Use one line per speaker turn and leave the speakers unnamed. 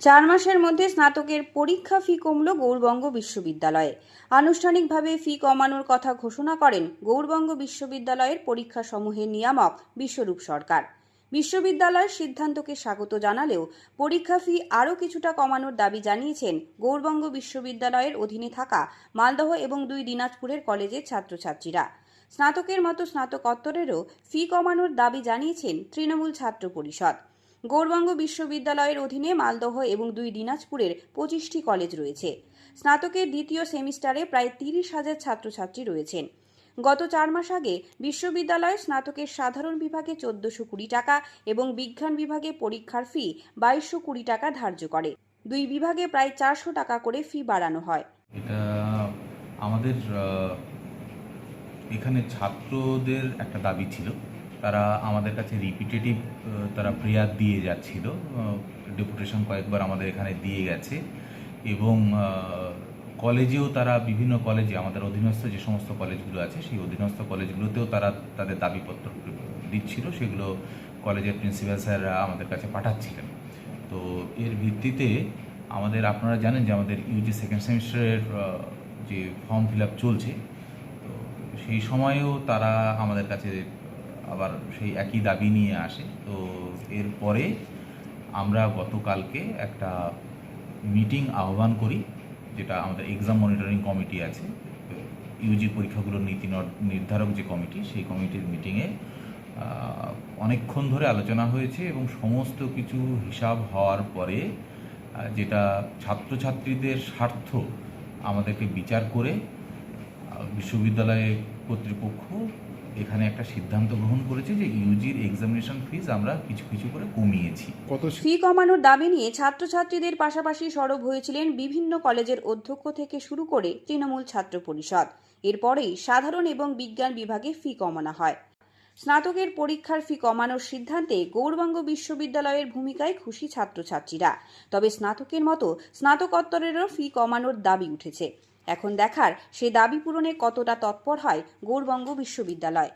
চার মাসের মধ্যে স্নাতকের পরীক্ষা ফি কমল গৌরবঙ্গ বিশ্ববিদ্যালয়ে। আনুষ্ঠানিকভাবে ফি কমানোর কথা ঘোষণা করেন গৌরবঙ্গ বিশ্ববিদ্যালয়ের পরীক্ষা সমূহের নিয়ামক বিশ্বরূপ সরকার। বিশ্ববিদ্যালয়ের সিদ্ধান্তকে স্বাগত জানালেও পরীক্ষা ফি আরও কিছুটা কমানোর দাবি জানিয়েছেন গৌরবঙ্গ বিশ্ববিদ্যালয়ের অধীনে থাকা মালদহ এবং দুই দিনাজপুরের কলেজের ছাত্রছাত্রীরা। স্নাতকের মতো স্নাতকোত্তরেরও ফি কমানোর দাবি জানিয়েছেন তৃণমূল ছাত্র পরিষদ। গৌরবঙ্গ বিশ্ববিদ্যালয়ের অধীনে মালদহ এবং দুই দিনাজপুরের পঁচিশটি কলেজ রয়েছে। স্নাতকের দ্বিতীয় সেমিস্টারে প্রায় তিরিশ হাজার ছাত্রছাত্রী রয়েছেন। গত চার মাস আগে বিশ্ববিদ্যালয়ে স্নাতকের সাধারণ বিভাগে চোদ্দশো কুড়ি টাকা এবং বিজ্ঞান বিভাগে পরীক্ষার ফি বাইশশো কুড়ি টাকা ধার্য করে। দুই বিভাগে প্রায় চারশো টাকা করে ফি বাড়ানো হয়।
এটা আমাদের এখানে ছাত্রদের একটা দাবি ছিল। তারা আমাদের কাছে রিপিটেটিভ তারা প্রেয়ার দিয়ে যাচ্ছিল। ডেপুটেশন কয়েকবার আমাদের এখানে দিয়ে গেছে। এবং কলেজেও তারা বিভিন্ন কলেজে, আমাদের অধীনস্থ যে সমস্ত কলেজগুলো আছে, সেই অধীনস্থ কলেজগুলোতেও তারা তাদের দাবিপত্র দিচ্ছিল। সেগুলো কলেজের প্রিন্সিপাল স্যাররা আমাদের কাছে পাঠাচ্ছিলেন। তো এর ভিত্তিতে আমাদের, আপনারা জানেন যে আমাদের ইউজি সেকেন্ড সেমিস্টারের যে ফর্ম ফিল আপ চলছে, তো সেই সময়েও তারা আমাদের কাছে আবার সেই একই দাবি নিয়ে আসে। তো এরপরে আমরা গতকালকে একটা মিটিং আহ্বান করি, যেটা আমাদের এক্সাম মনিটরিং কমিটি আছে। ইউজি পরীক্ষাগুলোর নীতি নর- নির্ধারক যে কমিটি সেই কমিটির মিটিংয়ে অনেকক্ষণ ধরে আলোচনা হয়েছে এবং সমস্ত কিছু হিসাব হওয়ার পরে যেটা ছাত্রছাত্রীদের স্বার্থ আমাদেরকে বিচার করে বিশ্ববিদ্যালয় কর্তৃপক্ষ এখানে একটা সিদ্ধান্ত গ্রহণ করেছে যে ইউজির এক্সামিনেশন ফিজ আমরা কিছু কিছু করে কমিয়েছি।
কত
ফি কমানোর দাবি নিয়ে ছাত্রছাত্রীদের পাশাপাশি সরব হয়েছিলেন বিভিন্ন কলেজের অধ্যক্ষ থেকে শুরু করে তৃণমূল ছাত্র পরিষদ। এরপরেই সাধারণ এবং বিজ্ঞান বিভাগে ফি কমানো হয়। স্নাতকের পরীক্ষার ফি কমানোর সিদ্ধান্তে গৌরবঙ্গ বিশ্ববিদ্যালয়ের ভূমিকায় খুশি ছাত্রছাত্রীরা। তবে স্নাতকের মতো স্নাতকোত্তরেরও ফি কমানোর দাবি উঠেছে। এখন দেখার সে দাবি পূরণে কতটা তৎপর হয় গৌরবঙ্গ বিশ্ববিদ্যালয়।